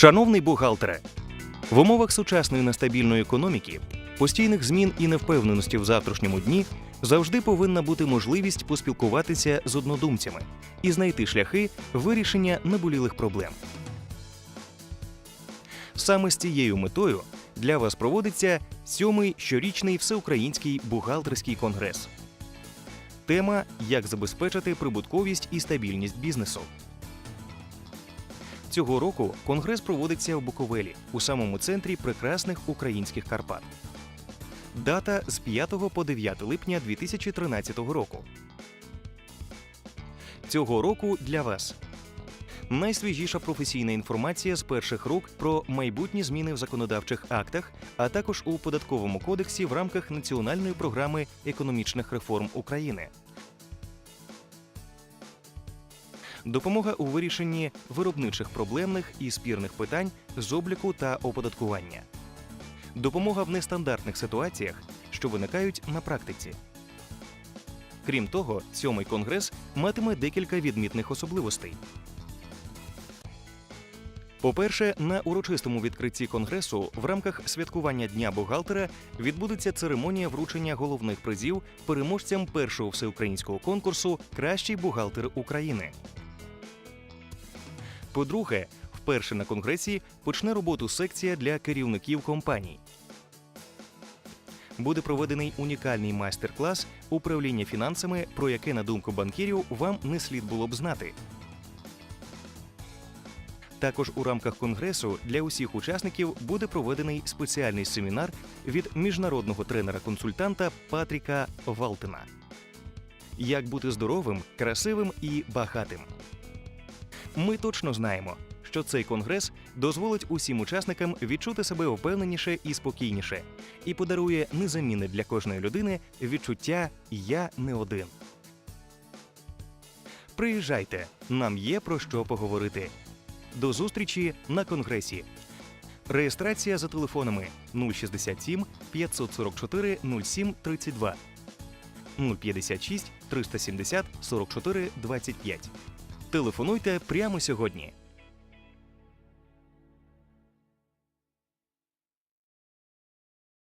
Шановний бухгалтере, в умовах сучасної нестабільної економіки, постійних змін і невпевненості в завтрашньому дні завжди повинна бути можливість поспілкуватися з однодумцями і знайти шляхи вирішення наболілих проблем. Саме з цією метою для вас проводиться сьомий щорічний всеукраїнський бухгалтерський конгрес. Тема Як забезпечити прибутковість і стабільність бізнесу. Цього року конгрес проводиться в Буковелі, у самому центрі прекрасних українських Карпат. Дата з 5 по 9 липня 2013 року. Цього року для вас найсвіжіша професійна інформація з перших рук про майбутні зміни в законодавчих актах, а також у податковому кодексі в рамках національної програми економічних реформ України. Допомога у вирішенні виробничих проблемних і спірних питань з обліку та оподаткування. Допомога в нестандартних ситуаціях, що виникають на практиці. Крім того, сьомий конгрес матиме декілька відмітних особливостей. По-перше, на урочистому відкритті конгресу в рамках святкування Дня бухгалтера відбудеться церемонія вручення головних призів переможцям першого всеукраїнського конкурсу Кращий бухгалтер України. По-друге, вперше на конгресі почне роботу секція для керівників компаній. Буде проведений унікальний майстер-клас управління фінансами, про яке, на думку банкірів, вам не слід було б знати. Також у рамках конгресу для усіх учасників буде проведений спеціальний семінар від міжнародного тренера-консультанта Патріка Валтена. Як бути здоровим, красивим і багатим. Ми точно знаємо, що цей конгрес дозволить усім учасникам відчути себе впевненіше і спокійніше, і подарує незамінне для кожної людини відчуття Я не один. Приїжджайте, нам є про що поговорити. До зустрічі на конгресі. Реєстрація за телефонами 067 544 07 32 056 370 44 25. Телефонуйте прямо сьогодні.